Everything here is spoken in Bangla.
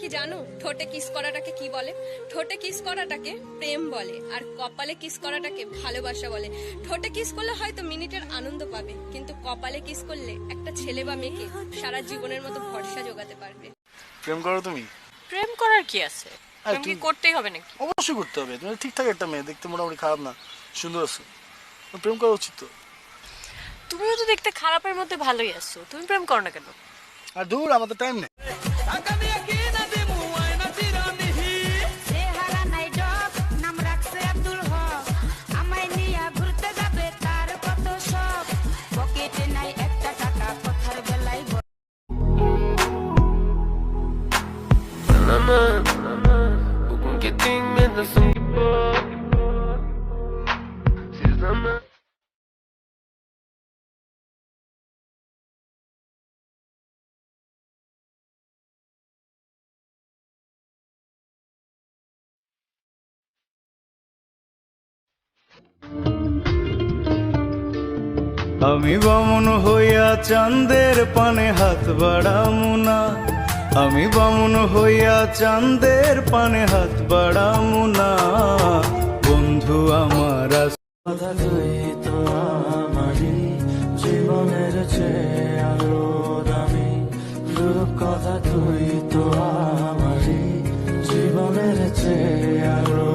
কি জানো? ঠোঁটে কিস করাটাকে কি বলে? ঠোঁটে কিস করাটাকে প্রেম বলে আর কপালে কিস করাটাকে ভালোবাসা বলে। ঠোঁটে কিস করলে হয়তো মিনিটের আনন্দ পাবে কিন্তু কপালে কিস করলে একটা ছেলে বা মেয়েকে সারা জীবনের মতো ভরসা জোগাতে পারবে। প্রেম করো তুমি? প্রেম করার কি আছে? প্রেম কি তুমি- করতেই হবে নাকি? অবশ্যই করতে হবে। তুমি ঠিকঠাক একটা মেয়ে দেখতে মোটামুটি খারাপ না সুন্দর আছো। প্রেম করা উচিত তো। তুমিও তো দেখতে খারাপের মধ্যে ভালোই আছো। তুমি প্রেম করো না কেন? আর দূর আমাদের টাইম নেই। Bugün gittiğin nasıl gibi Siz ama আমি বামন হইয়া চাঁদের পানে হাত বাড়ামু না আমি বামুন হইয়া চান্দের পানে হাত বাড়ামু না। বন্ধু, আমার কথা তুই তো আমারই জীবনের চেয়ে আরও দামি। কথা তুই তো আমারই জীবনের চেয়ে আরও